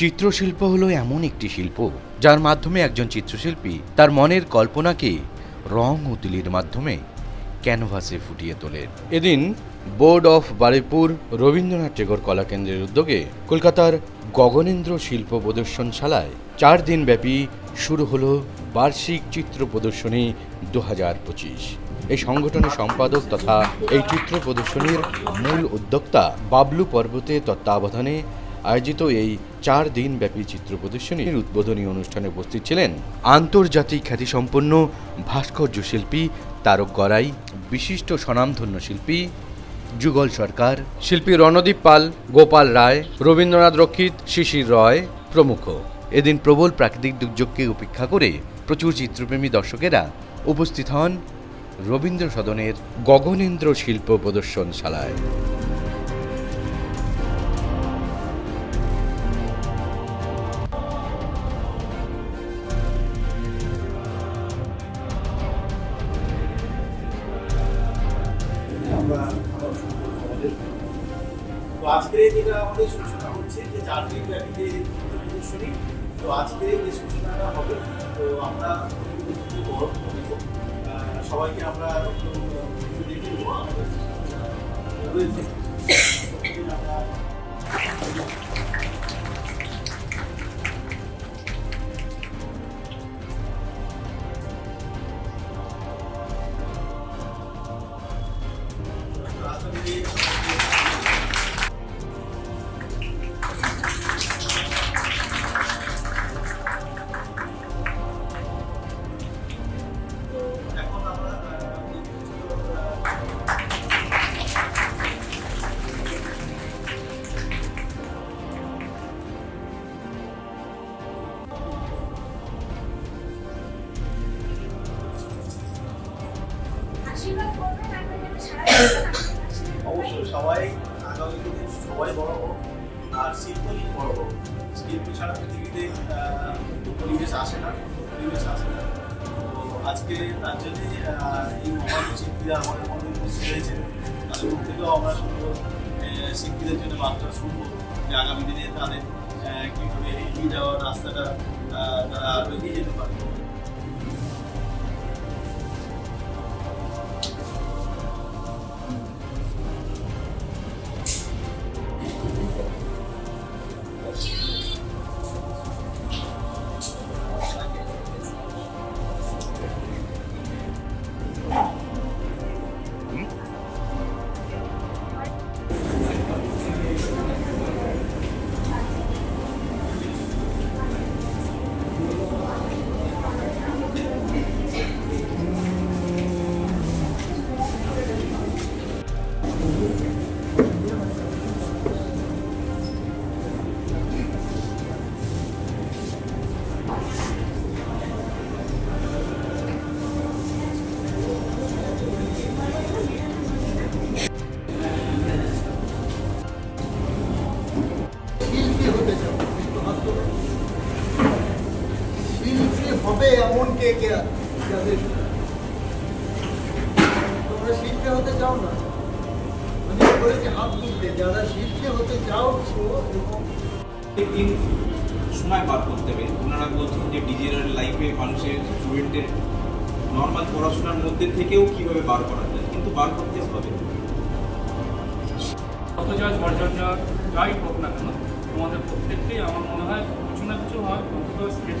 চিত্রশিল্প হলো এমন একটি শিল্প, যার মাধ্যমে একজন চিত্রশিল্পী তার মনের কল্পনাকে রং ও তুলির মাধ্যমে ক্যানভাসে ফুটিয়ে তোলেন। এদিন board of Baruipur Rabindranath Tagore কলাকেন্দ্রের উদ্যোগে কলকাতার গগনেন্দ্র শিল্প প্রদর্শনশালায় চার দিন ব্যাপী শুরু হলো বার্ষিক চিত্র প্রদর্শনী দু হাজার পঁচিশ। এই সংগঠনের সম্পাদক তথা এই চিত্র প্রদর্শনীর মূল উদ্যোক্তা বাবলু পর্বতে তত্ত্বাবধানে আয়োজিত এই চার দিন ব্যাপী চিত্র প্রদর্শনীর উদ্বোধনী অনুষ্ঠানে উপস্থিত ছিলেন আন্তর্জাতিক খ্যাতিসম্পন্ন ভাস্কর্য শিল্পী তারক গড়াই, বিশিষ্ট স্বনামধন্য শিল্পী যুগল সরকার, শিল্পী রণদীপ পাল, গোপাল রায়, রবীন্দ্রনাথ রক্ষিত, শিশির রয় প্রমুখ। এদিন প্রবল প্রাকৃতিক দুর্যোগকে উপেক্ষা করে প্রচুর চিত্রপ্রেমী দর্শকেরা উপস্থিত হন রবীন্দ্র সদনের গগনেন্দ্র শিল্প প্রদর্শনশালায়। হচ্ছে যে চার দিন ব্যাপী প্রদর্শনী তো আজকে যে সূচনাটা হবে। তো আমরা সবাইকে আমরা দেখে দেবো রয়েছে। রাস্তা অবশ্যই, সবাই আগামী দিনে সবাই বড় হোক, আর শিল্পী বড় হোক। শিল্পী ছাড়া পৃথিবীতে পরিবেশ আসে না, পরিবেশ আসে না। তো আজকে তার জন্যে এই মহান শিল্পীরা আমাদের মধ্যে উপস্থিত হয়েছে, তাদের মুখ থেকেও আমরা শুনব শিল্পীদের জন্য বার্তা শুনব যে আগামী দিনে তাদের কীভাবে এগিয়ে যাওয়ার রাস্তাটা তারা আরও এগিয়ে যেতে পারে এমন কে কে যাদের তোমরা শিল্পী হতে চাও না? আমি বলেছি হাত তুলতে। যারা শিল্পী হতে চাও এবং সময় বার করতে হবে। ওনারা বলছেন যে ডিজিটাল লাইফে মানুষের স্টুডেন্টের নর্মাল পড়াশোনার মধ্যে থেকেও কীভাবে বার করা যায় কিন্তু বার করতে হবে। অথচ ঝড়ঝঞ্ঝা যাই হোক না কেন তোমাদের প্রত্যেককেই আমার মনে হয় কিছু না কিছু হয় অন্তত স্কেচ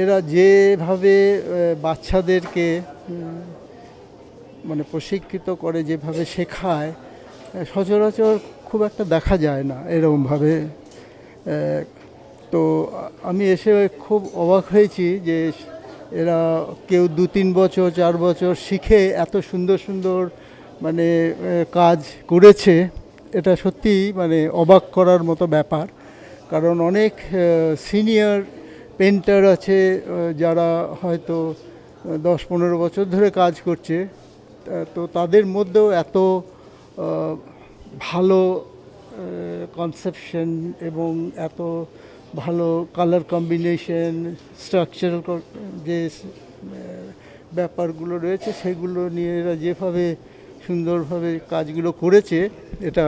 এরা যেভাবে বাচ্চাদেরকে মানে প্রশিক্ষিত করে, যেভাবে শেখায় সচরাচর খুব একটা দেখা যায় না এরকমভাবে। তো আমি এসে খুব অবাক হয়েছি যে এরা কেউ দু তিন বছর, চার বছর শিখে এত সুন্দর সুন্দর মানে কাজ করেছে। এটা সত্যি মানে অবাক করার মতো ব্যাপার। কারণ অনেক সিনিয়র পেন্টার আছে যারা হয়তো দশ পনেরো বছর ধরে কাজ করছে, তো তাদের মধ্যেও এত ভালো কনসেপশন এবং এত ভালো কালার কম্বিনেশন স্ট্রাকচারাল যে ব্যাপারগুলো রয়েছে, সেগুলো নিয়ে এরা যেভাবে সুন্দরভাবে কাজগুলো করেছে, এটা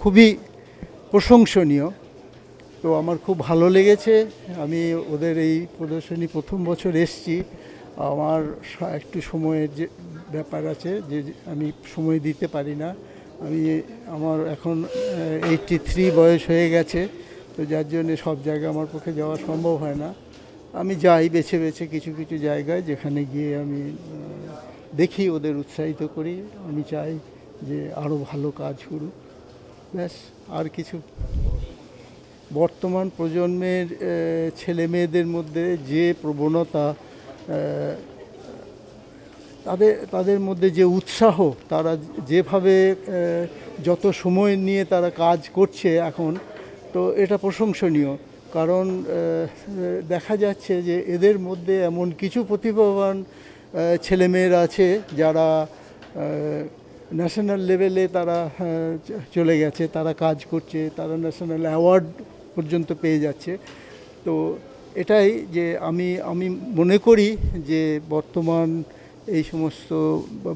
খুবই প্রশংসনীয়। তো আমার খুব ভালো লেগেছে। আমি ওদের এই প্রদর্শনী প্রথম বছর এসছি। আমার একটু সময়ের যে ব্যাপার আছে যে আমি সময় দিতে পারি না। আমি আমার এখন এইটটি থ্রি বয়স হয়ে গেছে, তো যার জন্য সব জায়গায় আমার পক্ষে যাওয়া সম্ভব হয় না। আমি যাই বেছে বেছে কিছু কিছু জায়গায়, যেখানে গিয়ে আমি দেখি, ওদের উৎসাহিত করি। আমি চাই যে আরও ভালো কাজ করুক। ব্যাস, আর কিছু বর্তমান প্রজন্মের ছেলে মেয়েদের মধ্যে যে প্রবণতা তাদের তাদের মধ্যে যে উৎসাহ, তারা যেভাবে যত সময় নিয়ে তারা কাজ করছে এখন, তো এটা প্রশংসনীয়। কারণ দেখা যাচ্ছে যে এদের মধ্যে এমন কিছু প্রতিভাবান ছেলেমেয়েরা আছে যারা ন্যাশনাল লেভেলে তারা চলে গেছে, তারা কাজ করছে, তারা ন্যাশনাল অ্যাওয়ার্ড পর্যন্ত পেয়ে যাচ্ছে। তো এটাই যে আমি আমি মনে করি যে বর্তমান এই সমস্ত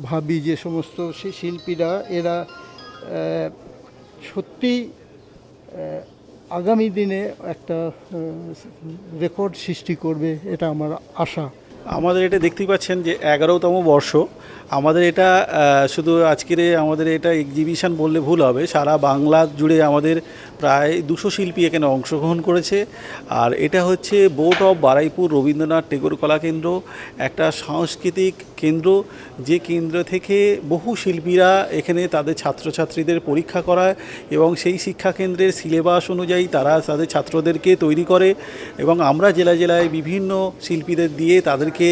ভাবি যে সমস্ত শিল্পীরা, এরা সত্যি আগামী দিনে একটা রেকর্ড সৃষ্টি করবে, এটা আমার আশা। আমাদের এটা দেখতেই পাচ্ছেন যে এগারোতম বর্ষ। আমাদের এটা শুধু আজকের আমাদের এটা এক্সিবিশন বললে ভুল হবে। সারা বাংলা জুড়ে আমাদের প্রায় দুশো শিল্পী এখানে অংশগ্রহণ করেছে। আর এটা হচ্ছে board of Baruipur Rabindranath Tagore Kala Kendra একটা সাংস্কৃতিক কেন্দ্র, যে কেন্দ্র থেকে বহু শিল্পীরা এখানে তাদের ছাত্রছাত্রীদের পরীক্ষা করায় এবং সেই শিক্ষা কেন্দ্রের সিলেবাস অনুযায়ী তারা তাদের ছাত্রদেরকে তৈরি করে এবং আমরা জেলায় জেলায় বিভিন্ন শিল্পীদের দিয়ে তাদেরকে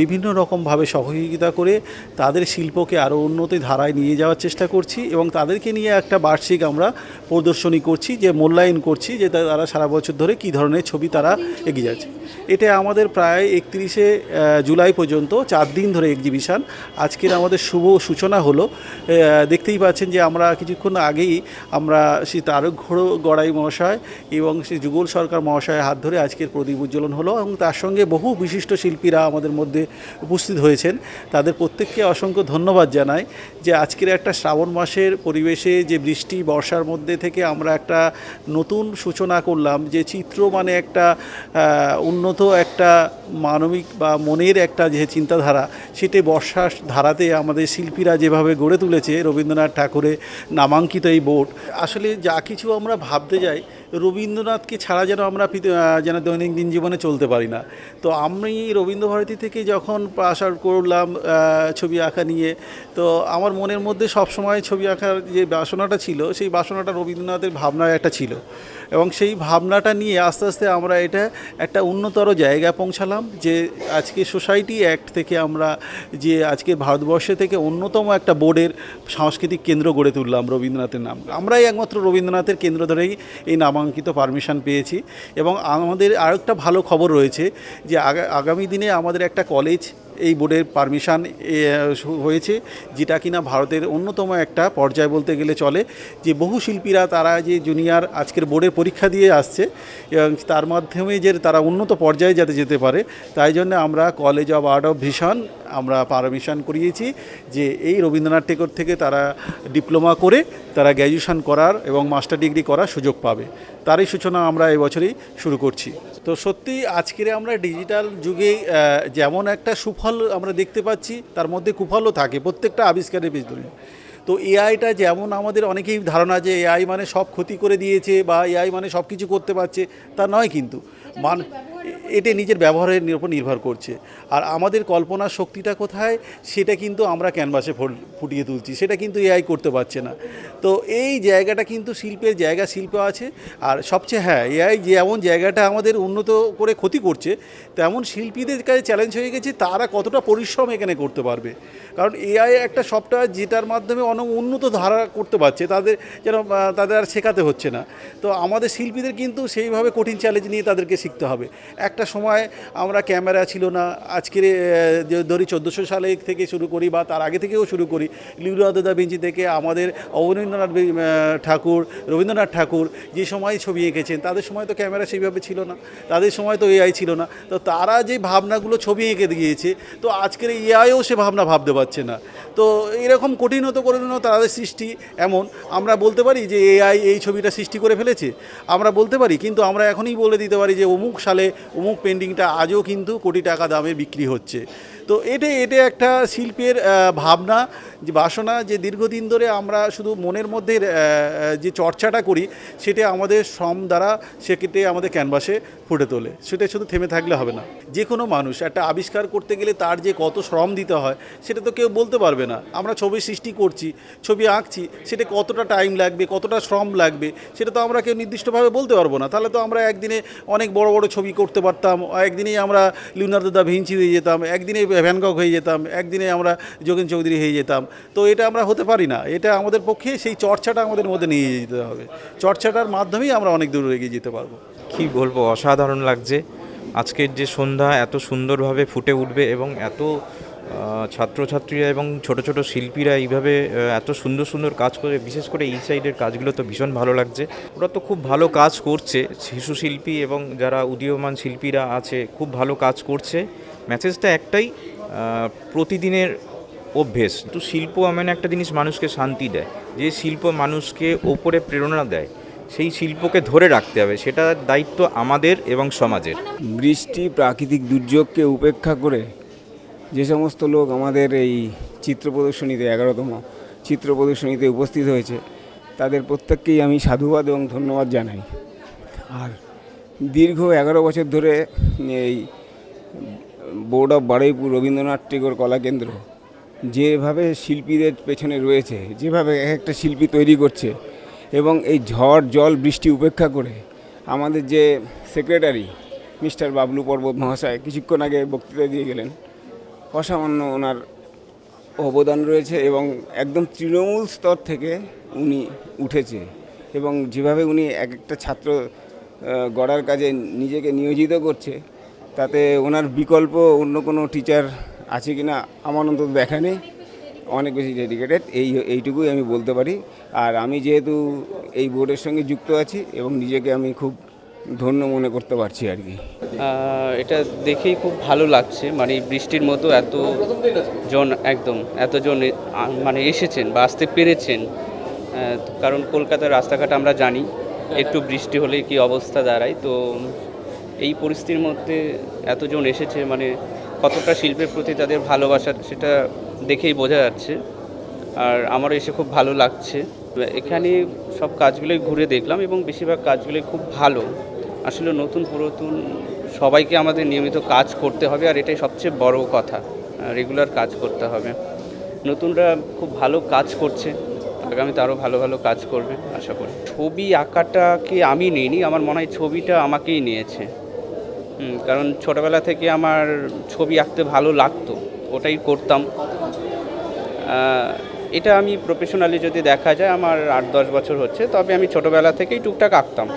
বিভিন্ন রকমভাবে সহযোগিতা করে তাদের শিল্পকে আরও উন্নতি ধারায় নিয়ে যাওয়ার চেষ্টা করছি এবং তাদেরকে নিয়ে একটা বার্ষিক আমরা প্রদর্শনী করছি, যে মূল্যায়ন করছি, যে তারা সারা বছর ধরে কী ধরনের ছবি তারা এগিয়ে যাচ্ছে। এটা আমাদের প্রায় একত্রিশে জুলাই পর্যন্ত চার দিন ধরে এক্সিবিশান আজকের আমাদের শুভ সূচনা হলো দেখতেই পাচ্ছেন যে আমরা কিছুক্ষণ আগেই আমরা শ্রী তারক ঘোড় গড়াই মহাশয় এবং শ্রী যুগল সরকার মহাশয়ের হাত ধরে আজকের প্রদীপ উজ্জ্বলন হলো এবং তার সঙ্গে বহু বিশিষ্ট শিল্পীরা আমাদের মধ্যে উপস্থিত হয়েছেন। তাদের প্রত্যেককে অসংখ্য ধন্যবাদ জানাই যে আজকের একটা শ্রাবণ মাসের পরিবেশে যে বৃষ্টি, বর্ষার মধ্যে থেকে আমরা একটা নতুন সূচনা করলাম যে চিত্র মানে একটা উন্নত একটা মানবিক বা মনের একটা যে চিন্তাধারা সেটি বর্ষার ধারাতে আমাদের শিল্পীরা যেভাবে গড়ে তুলেছে রবীন্দ্রনাথ ঠাকুরের নামাঙ্কিত এই বোর্ড আসলে যা কিছু আমরা ভাবতে যাই রবীন্দ্রনাথকে ছাড়া যেন আমরা যেন দৈনন্দিন জীবনে চলতে পারি না। তো আমি রবীন্দ্রভারতী থেকে যখন আউট করলাম ছবি আঁকা নিয়ে, তো আমার মনের মধ্যে সবসময় ছবি আঁকার যে বাসনাটা ছিল, সেই বাসনাটা রবীন্দ্রনাথের ভাবনায় একটা ছিল। এবং সেই ভাবনাটা নিয়ে আস্তে আস্তে আমরা এটা একটা উন্নতর জায়গায় পৌঁছালাম, যে আজকে সোসাইটি অ্যাক্ট থেকে আমরা, যে আজকে ভারতবর্ষে থেকে অন্যতম একটা বোর্ডের সাংস্কৃতিক কেন্দ্র গড়ে তুললাম রবীন্দ্রনাথের নাম। আমরাই একমাত্র রবীন্দ্রনাথের কেন্দ্র ধরেই এই নামাঙ্কিত পারমিশন পেয়েছি এবং আমাদের আরেকটা ভালো খবর রয়েছে যে আগামী দিনে আমাদের একটা কলেজ এই বোর্ডের পারমিশন হয়েছে, যেটা কিনা ভারতের অন্যতম একটা পর্যায় বলতে গেলে চলে, যে বহু শিল্পীরা তারা যে জুনিয়র আজকের বোর্ডের পরীক্ষা দিয়ে আসছে, এবং তার মাধ্যমে যে তারা উন্নত পর্যায়ে যাতে যেতে পারে, তাই জন্য আমরা college of art of vision আমরা পারমিশন করিয়েছি যে এই রবীন্দ্রনাথ টেগোর থেকে তারা ডিপ্লোমা করে তারা গ্র্যাজুয়েশন করার এবং মাস্টার ডিগ্রি করার সুযোগ পাবে। তারই সূচনা আমরা এই বছরই শুরু করছি। তো সত্যি আজকের আমরা ডিজিটাল যুগে যেমন একটা সুফল আমরা দেখতে পাচ্ছি তার মধ্যে কুফলও থাকে প্রত্যেকটা আবিষ্কারের পিছনে। তো এআইটা যেমন আমাদের অনেকেই ধারণা যে এআই মানে সব ক্ষতি করে দিয়েছে বা এআই মানে সব কিছু করতে পারছে তা নয় কিন্তু। মান এটা নিজের ব্যবহারের উপর নির্ভর করছে। আর আমাদের কল্পনার শক্তিটা কোথায়? সেটা কিন্তু আমরা ক্যানভাসে ফুটিয়ে তুলছি। সেটা কিন্তু এআই করতে পারছে না। তো এই জায়গাটা কিন্তু শিল্পের জায়গা শিল্প আছে। আর সবচেয়ে হ্যাঁ এআই যেমন জায়গাটা আমাদের উন্নত করে ক্ষতি করছে, তেমন শিল্পীদের কাছে চ্যালেঞ্জ হয়ে গেছে, তারা কতটা পরিশ্রম এখানে করতে পারবে। কারণ এআই একটা সফটওয়্যার যেটার মাধ্যমে অনেক উন্নত ধারা করতে পারছে, তাদের যেন তাদের আর শেখাতে হচ্ছে না। তো আমাদের শিল্পীদের কিন্তু সেইভাবে কঠিন চ্যালেঞ্জ নিয়ে তাদেরকে শিখতে হবে। একটা সময় আমরা ক্যামেরা ছিল না। আজকের ধরি চোদ্দোশো সালে থেকে শুরু করি বা তার আগে থেকেও শুরু করি লিওনার্দো দা থেকে আমাদের অবনীন্দ্রনাথ ঠাকুর, রবীন্দ্রনাথ ঠাকুর যে সময় ছবি এঁকেছেন, তাদের সময় তো ক্যামেরা সেইভাবে ছিল না, তাদের সময় তো এআই ছিল না। তো তারা যে ভাবনাগুলো ছবি এঁকে দিয়েছে, তো আজকের এআইও সে ভাবনা ভাবতে পারছে না। তো এরকম কঠিনত কঠিনত তাদের সৃষ্টি এমন, আমরা বলতে পারি যে এআই এই ছবিটা সৃষ্টি করে ফেলেছে। আমরা বলতে পারি, কিন্তু আমরা এখনই বলে দিতে পারি যে অমুক সালে, অমুক পেন্টিংটা আজও কিন্তু কোটি টাকা দামে বিক্রি হচ্ছে। তো এটা এটা একটা শিল্পের ভাবনা, যে বাসনা, যে দীর্ঘদিন ধরে আমরা শুধু মনের মধ্যে যে চর্চাটা করি, সেটা আমাদের শ্রম দ্বারা সেক্ষেত্রে আমাদের ক্যানভাসে ফুটে তোলে। সেটা শুধু থেমে থাকলে হবে না। যে কোনো মানুষ একটা আবিষ্কার করতে গেলে তার যে কত শ্রম দিতে হয়, সেটা তো কেউ বলতে পারবে না। আমরা ছবি সৃষ্টি করছি, ছবি আঁকছি, সেটা কতটা টাইম লাগবে, কতটা শ্রম লাগবে, সেটা তো আমরা কেউ নির্দিষ্টভাবে বলতে পারব না। তাহলে তো আমরা একদিনে অনেক বড় বড় ছবি করতে পারতাম, একদিনেই আমরা লিওনার্দো দা ভিঞ্চি হয়ে যেতাম, একদিনে ভ্যানকক হয়ে যেতাম, একদিনে আমরা যোগেন চৌধুরী হয়ে যেতাম। তো এটা আমরা হতে পারি না। এটা আমাদের পক্ষে সেই চর্চাটা আমাদের মধ্যে নিয়ে যেতে হবে। চর্চাটার মাধ্যমেই আমরা অনেক দূর এগিয়ে যেতে পারব। কি বলব, অসাধারণ লাগছে। আজকের যে সন্ধ্যা এত সুন্দরভাবে ফুটে উঠবে এবং এত ছাত্রছাত্রীরা এবং ছোট ছোট শিল্পীরা এইভাবে এত সুন্দর সুন্দর কাজ করে, বিশেষ করে এই সাইডের কাজগুলো তো ভীষণ ভালো লাগছে। ওরা তো খুব ভালো কাজ করছে, শিশু শিল্পী এবং যারা উদীয়মান শিল্পীরা আছে, খুব ভালো কাজ করছে। মেসেজটা একটাই প্রতিদিনের অভ্যেস। তো শিল্প এমন একটা জিনিস মানুষকে শান্তি দেয়, যে শিল্প মানুষকে ওপরে প্রেরণা দেয়, সেই শিল্পকে ধরে রাখতে হবে সেটার দায়িত্ব আমাদের এবং সমাজের। বৃষ্টি প্রাকৃতিক দুর্যোগকে উপেক্ষা করে যে সমস্ত লোক আমাদের এই চিত্র প্রদর্শনীতে, এগারোতম চিত্র প্রদর্শনীতে উপস্থিত হয়েছে, তাদের প্রত্যেককেই আমি সাধুবাদ এবং ধন্যবাদ জানাই। আর দীর্ঘ এগারো বছর ধরে এই board of Baruipur Rabindranath Tagore Kala Kendra যেভাবে শিল্পীদের পেছনে রয়েছে, যেভাবে এক একটা শিল্পী তৈরি করছে, এবং এই ঝড়, জল, বৃষ্টি উপেক্ষা করে আমাদের যে সেক্রেটারি মিস্টার বাবলু পর্বত মহাশয় কিছুক্ষণ আগে বক্তৃতা দিয়ে গেলেন, অসামান্য ওনার অবদান রয়েছে এবং একদম তৃণমূল স্তর থেকে উনি উঠেছে, এবং যেভাবে উনি এক একটা ছাত্র গড়ার কাজে নিজেকে নিয়োজিত করছে তাতে ওনার বিকল্প অন্য কোনো টিচার আছে কি না আমার অন্তত দেখা নেই। অনেক বেশি ডেডিকেটেড এই, এইটুকুই আমি বলতে পারি। আর আমি যেহেতু এই বোর্ডের সঙ্গে যুক্ত আছি এবং নিজেকে আমি খুব ধন্য মনে করতে পারছি আর কি। এটা দেখেই খুব ভালো লাগছে। মানে বৃষ্টির মতো এত জন, একদম এতজন মানে এসেছেন বা আসতে পেরেছেন। কারণ কলকাতার রাস্তাঘাট আমরা জানি, একটু বৃষ্টি হলে কি অবস্থা দাঁড়ায়। তো এই পরিস্থিতির মধ্যে এতজন এসেছে মানে কতটা শিল্পের প্রতি তাদের ভালোবাসা সেটা দেখেই বোঝা যাচ্ছে। আর আমারও এসে খুব ভালো লাগছে। এখানে সব কাজগুলোই ঘুরে দেখলাম এবং বেশিরভাগ কাজগুলোই খুব ভালো। আসলে নতুন, পুরাতন সবাইকে আমাদের নিয়মিত কাজ করতে হবে আর এটাই সবচেয়ে বড় কথা রেগুলার কাজ করতে হবে। নতুনরা খুব ভালো কাজ করছে, আগামীতে আরও ভালো ভালো কাজ করবে, আশা করি। ছবি আঁকাটাকে আমি নিইনি, আমার মনে হয় ছবিটা আমাকেই নিয়েছে। কারণ ছোটবেলা থেকে আমার ছবি আঁকতে ভালো লাগতো, ওটাই করতাম। এটা আমি প্রফেশনালি যদি দেখা যায়, আমার আট দশ বছর হচ্ছে, তবে আমি ছোটবেলা থেকেই টুকটাক আঁকতাম।